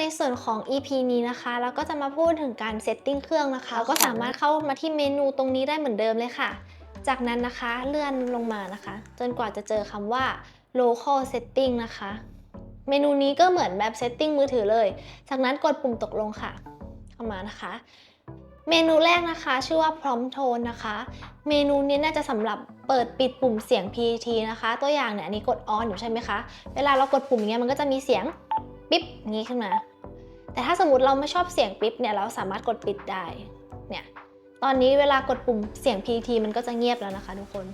ในส่วนของ EP นี้นะคะเราก็จะมาพูดถึงการเซตติ้งเครื่องนะคะเราก็สามารถเข้ามาที่เมนูตรงนี้ได้เหมือนเดิมเลยค่ะ จากนั้นนะคะเลื่อนลงมานะคะ จนกว่าจะเจอคำว่า local setting นะคะ เมนูนี้ก็เหมือนแบบ setting มือถือเลย จากนั้นกดปุ่มตกลงค่ะ เข้ามานะคะเมนูแรกนะคะชื่อว่า prompt tone นะคะ เมนูนี้น่าจะสำหรับเปิดปิดปุ่มเสียง PET นะคะ ตัวอย่างเนี่ยอันนี้กด on อยู่ใช่ไหมคะ เวลาเรากดปุ่มอย่างเงี้ยมันก็จะมีเสียง ปิ๊บงนี้ขึ้นมา แต่ถ้าสมมติเราไม่ชอบเสียงปิ๊บเนี่ยเราสามารถกดปิดได้เนี่ยตอนนี้เวลากดปุ่มเสียง PT มันก็จะเงียบแล้วนะคะทุกคน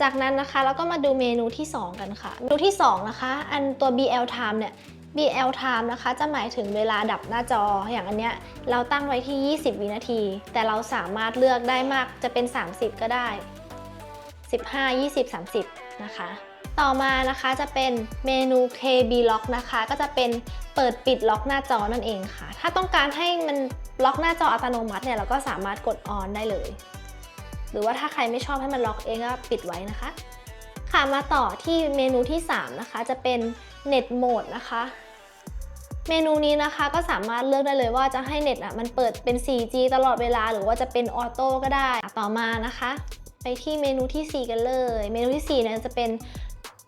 จากนั้นนะคะเราก็มาดูเมนูที่ 2 กันค่ะ เมนูที่ 2 นะคะ อันตัว BL time เนี่ย BL time นะคะ จะหมายถึงเวลาดับหน้าจออย่างอันเนี้ยเราตั้งไว้ที่ 20 วินาที แต่เราสามารถเลือกได้มากจะเป็น 30 ก็ได้ 15 20 30 นะคะ ต่อมานะคะจะเป็นเมนู KB Lock นะคะ ก็จะเป็นเปิดปิดล็อกหน้าจอนั่นเองค่ะ ถ้าต้องการให้มันล็อกหน้าจออัตโนมัติเนี่ยเราก็สามารถกด on ได้เลย หรือว่าถ้าใครไม่ชอบให้มันล็อกเองก็ปิดไว้นะคะ ค่ะมาต่อที่เมนูที่ 3 นะคะ จะเป็น Net Mode นะคะ เมนูนี้นะคะก็สามารถเลือกได้เลยว่าจะให้เน็ตอะมันเปิดเป็น 4G ตลอดเวลาหรือว่าจะเป็นออโต้ก็ได้ ต่อมานะคะ ไปที่เมนูที่ 4 กันเลย เมนูที่4เนี่ยจะเป็น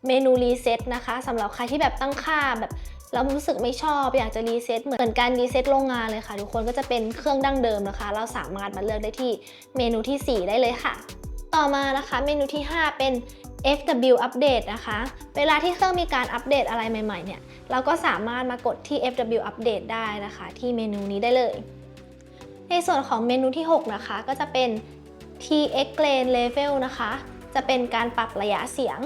เมนูรีเซ็ตนะคะสำหรับใครที่แบบตั้งค่าแบบเรารู้สึกไม่ชอบอยากจะรีเซ็ตเหมือนการรีเซ็ตโรงงานเลยค่ะ ทุกคนก็จะเป็นเครื่องดั้งเดิมนะคะ เราสามารถมาเลือกได้ที่เมนูที่ 4 ได้เลยค่ะ ต่อมานะคะเมนูที่ 5 เป็น FW Update นะคะ เวลาที่เครื่องมีการอัปเดตอะไรใหม่ๆเนี่ย เราก็สามารถมากดที่ FW Update ได้นะคะ ที่เมนูนี้ได้เลย ในส่วนของเมนูที่ 6 นะคะ ก็จะเป็น TX Gain Level นะคะ จะเป็นการปรับระยะเสียง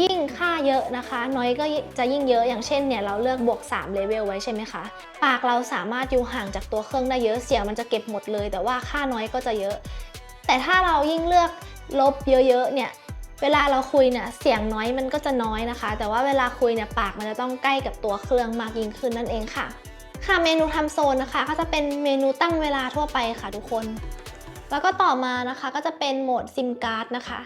ยิ่งค่าเยอะนะคะ น้อยก็จะยิ่งเยอะอย่างเช่นเนี่ยเราเลือกบวก3 level ไว้ใช่ไหมคะปากเราสามารถอยู่ห่างจากตัวเครื่องได้เยอะเสียงมันจะเก็บหมดเลย แต่ว่าค่าน้อยก็จะเยอะ แต่ถ้าเรายิ่งเลือกลบเยอะๆเนี่ยเวลาเราคุยเนี่ยเสียงน้อยมันก็จะน้อยนะคะ แต่ว่าเวลาคุยเนี่ยปากมันจะต้องใกล้กับตัวเครื่องมากยิ่งขึ้นนั่นเองค่ะ ค่ะเมนูทำโซนนะคะ ก็จะเป็นเมนูตั้งเวลาทั่วไปค่ะทุกคน แล้วก็ต่อมานะคะก็จะเป็นโหมดซิมการ์ดนะคะ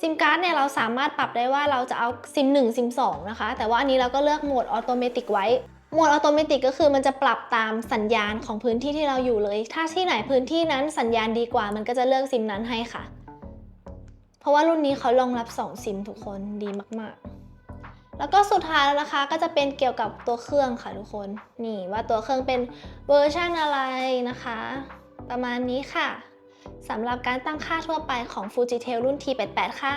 ซิมการ์ดเนี่ยเราสามารถปรับได้ว่าเราจะเอาซิม1ซิม2นะคะ แต่ว่าอันนี้เราก็เลือกโหมดออโตเมติกไว้โหมดออโตเมติกก็คือมันจะปรับตามสัญญาณของพื้นที่ที่เราอยู่เลย ถ้าที่ไหนพื้นที่นั้นสัญญาณดีกว่า มันก็จะเลือกซิมนั้นให้ค่ะ เพราะว่ารุ่นนี้เขารองรับ 2 ซิมทุกคนดีมากๆ แล้วก็สุดท้ายแล้วนะคะก็จะเป็นเกี่ยวกับตัวเครื่องค่ะทุกคน นี่ว่าตัวเครื่องเป็นเวอร์ชันอะไรนะคะ ประมาณนี้ค่ะ สำหรับการตั้งค่าทั่วไปของ Fujitel รุ่น T88 ค่ะ